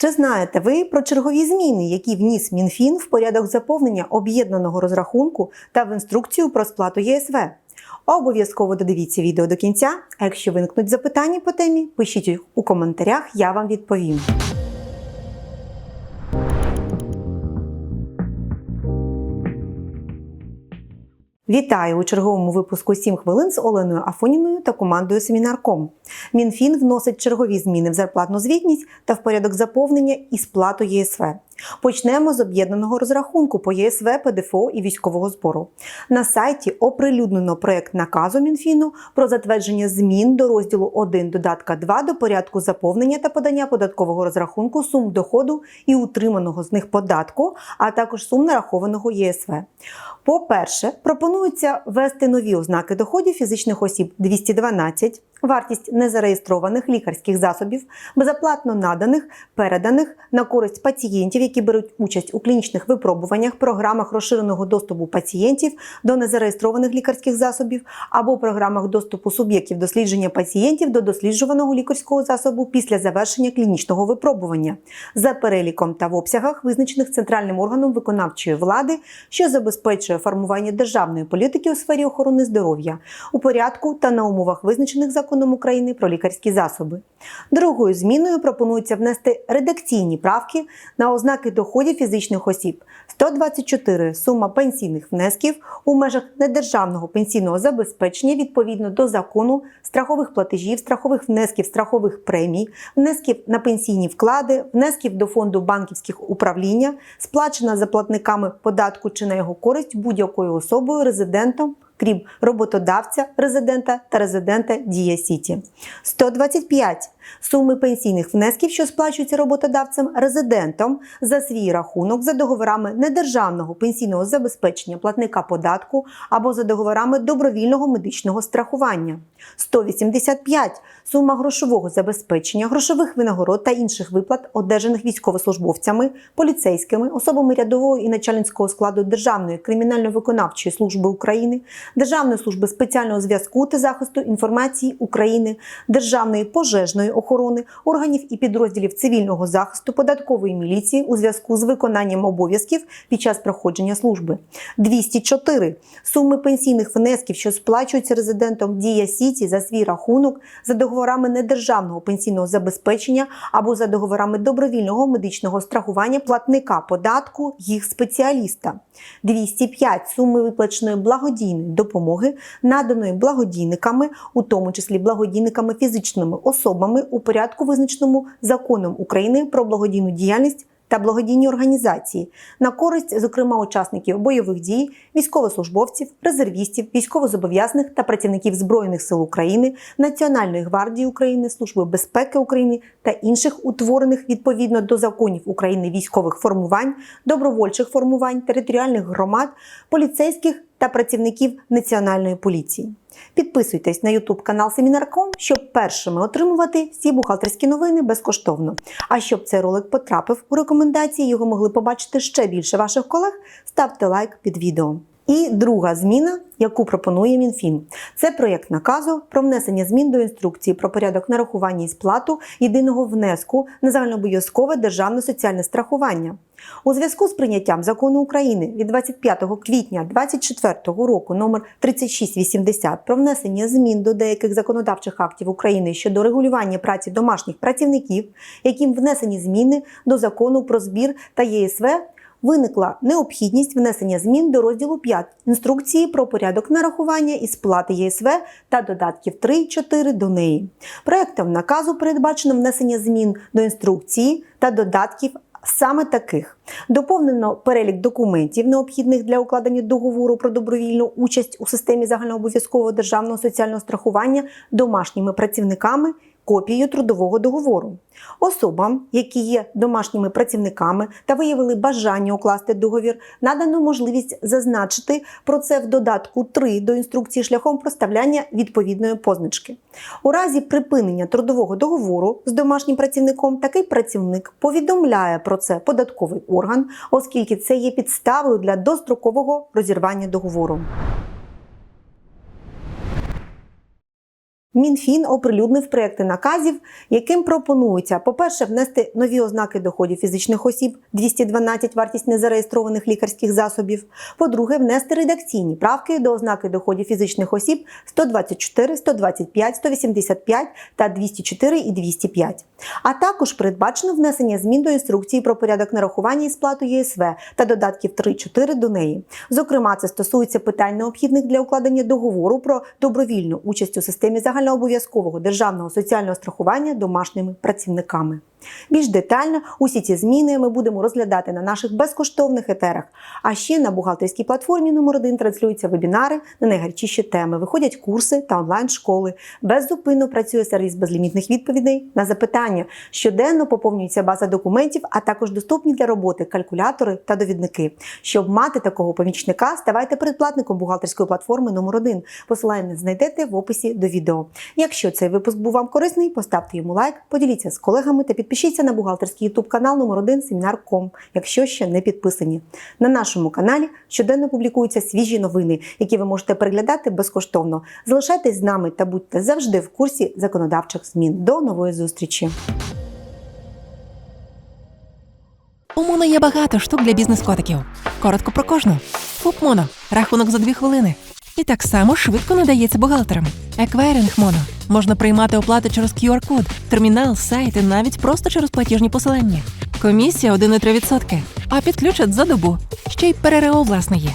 Чи знаєте ви про чергові зміни, які вніс МінФін в порядок заповнення об'єднаного розрахунку та в інструкцію про сплату ЄСВ? Обов'язково додивіться відео до кінця. А якщо виникнуть запитання по темі, пишіть їх у коментарях, я вам відповім. Вітаю у черговому випуску «7 хвилин з Оленою Афоніною та командою Семінарком. Мінфін вносить чергові зміни в зарплатну звітність та в порядок заповнення і сплату ЄСВ. Почнемо з об'єднаного розрахунку по ЄСВ, ПДФО і військового збору. На сайті оприлюднено проект наказу Мінфіну про затвердження змін до розділу 1 додатка 2 до порядку заповнення та подання податкового розрахунку сум доходу і утриманого з них податку, а також сум нарахованого ЄСВ. По-перше, пропонується ввести нові ознаки доходів фізичних осіб 212, вартість незареєстрованих лікарських засобів, безоплатно наданих, переданих на користь пацієнтів, які беруть участь у клінічних випробуваннях, програмах розширеного доступу пацієнтів до незареєстрованих лікарських засобів або програмах доступу суб'єктів дослідження пацієнтів до досліджуваного лікарського засобу після завершення клінічного випробування. За переліком та в обсягах, визначених центральним органом виконавчої влади, що забезпечує формування державної політики у сфері охорони здоров'я. У порядку та на умовах визначених законом України про лікарські засоби. Другою зміною пропонується внести редакційні правки на ознаки доходів фізичних осіб 124 сума пенсійних внесків у межах недержавного пенсійного забезпечення відповідно до закону страхових платежів, страхових внесків, страхових премій, внесків на пенсійні вклади, внесків до фонду банківських управління, сплачена за платниками податку чи на його користь будь-якою особою резидентом крім роботодавця, резидента та резидента Дія Сіті. 125 суми пенсійних внесків, що сплачуються роботодавцем резидентом за свій рахунок за договорами недержавного пенсійного забезпечення платника податку або за договорами добровільного медичного страхування. 185 сума грошового забезпечення, грошових винагород та інших виплат, одержаних військовослужбовцями, поліцейськими, особами рядового і начальницького складу Державної кримінально-виконавчої служби України, Державної служби спеціального зв'язку та захисту інформації України, Державної пожежної охорони, органів і підрозділів цивільного захисту, податкової міліції у зв'язку з виконанням обов'язків під час проходження служби. 204 суми пенсійних внесків, що сплачуються резидентом Дія Сіті за свій рахунок за договорами недержавного пенсійного забезпечення або за договорами добровільного медичного страхування платника податку їх спеціаліста. 205 суми виплаченої благодійної допомоги, наданої благодійниками, у тому числі благодійниками фізичними особами у порядку, визначеному законом України про благодійну діяльність. Та благодійні організації на користь, зокрема, учасників бойових дій, військовослужбовців, резервістів, військовозобов'язаних та працівників Збройних сил України, Національної гвардії України, Служби безпеки України та інших утворених відповідно до законів України військових формувань, добровольчих формувань, територіальних громад, поліцейських та працівників Національної поліції. Підписуйтесь на YouTube канал Семінарком, щоб першими отримувати всі бухгалтерські новини безкоштовно. А щоб цей ролик потрапив у рекомендації, його могли побачити ще більше ваших колег, ставте лайк під відео. І друга зміна, яку пропонує МінФін, це проєкт наказу про внесення змін до інструкції про порядок нарахування і сплату єдиного внеску на загальнообов'язкове державне соціальне страхування. У зв'язку з прийняттям закону України від 25 квітня 2024 року номер 3680 про внесення змін до деяких законодавчих актів України щодо регулювання праці домашніх працівників, яким внесені зміни до закону про збір та ЄСВ. Виникла необхідність внесення змін до розділу 5 інструкції про порядок нарахування і сплати ЄСВ та додатків 3 і 4 до неї. Проектом наказу передбачено внесення змін до інструкції та додатків саме таких. Доповнено перелік документів, необхідних для укладення договору про добровільну участь у системі загальнообов'язкового державного соціального страхування домашніми працівниками копією трудового договору. Особам, які є домашніми працівниками та виявили бажання укласти договір, надано можливість зазначити про це в додатку 3 до інструкції шляхом проставляння відповідної позначки. У разі припинення трудового договору з домашнім працівником такий працівник повідомляє про це податковий орган, оскільки це є підставою для дострокового розірвання договору. Мінфін оприлюднив проекти наказів, яким пропонується, по-перше, внести нові ознаки доходів фізичних осіб 212 вартість незареєстрованих лікарських засобів. По-друге, внести редакційні правки до ознаки доходів фізичних осіб 124, 125, 185 та 204 і 205. А також передбачено внесення змін до інструкції про порядок нарахування і сплату ЄСВ та додатків 3-4 до неї. Зокрема, це стосується питань необхідних для укладення договору про добровільну участь у системі загальнообов'язкового державного соціального страхування домашніми працівниками. Більш детально усі ці зміни ми будемо розглядати на наших безкоштовних етерах. А ще на бухгалтерській платформі номер 1 транслюються вебінари на найгарячіші теми. Виходять курси та онлайн-школи. Беззупинно працює сервіс безлімітних відповідей на запитання. Щоденно поповнюється база документів, а також доступні для роботи калькулятори та довідники. Щоб мати такого помічника, ставайте передплатником бухгалтерської платформи номер 1 Посилання знайдете в описі до відео. Якщо цей випуск був вам корисний, поставте йому лайк, поділіться з колегами та підпишіться на бухгалтерський YouTube канал номер 1 Семінар.ком, якщо ще не підписані. На нашому каналі щоденно публікуються свіжі новини, які ви можете переглядати безкоштовно. Залишайтесь з нами та будьте завжди в курсі законодавчих змін. До нової зустрічі! У Моно є багато штук для бізнес-котиків. Коротко про кожну. ФУП Моно. Рахунок за дві хвилини. І так само швидко надається бухгалтерам. Еквайринг Моно. Можна приймати оплати через QR-код, термінал, сайт і навіть просто через платіжні посилання. Комісія 1,3%. А підключать за добу. Ще й ПРРО власне є.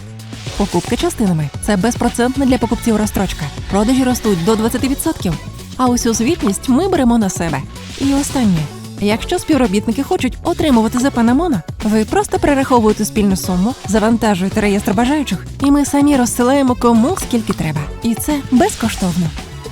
Покупки частинами це безпроцентна для покупців розстрочка. Продажі ростуть до 20%. А усю звітність ми беремо на себе. І останнє. Якщо співробітники хочуть отримувати ЗП на Моно, ви просто перераховуєте спільну суму, завантажуєте реєстр бажаючих, і ми самі розсилаємо кому скільки треба. І це безкоштовно.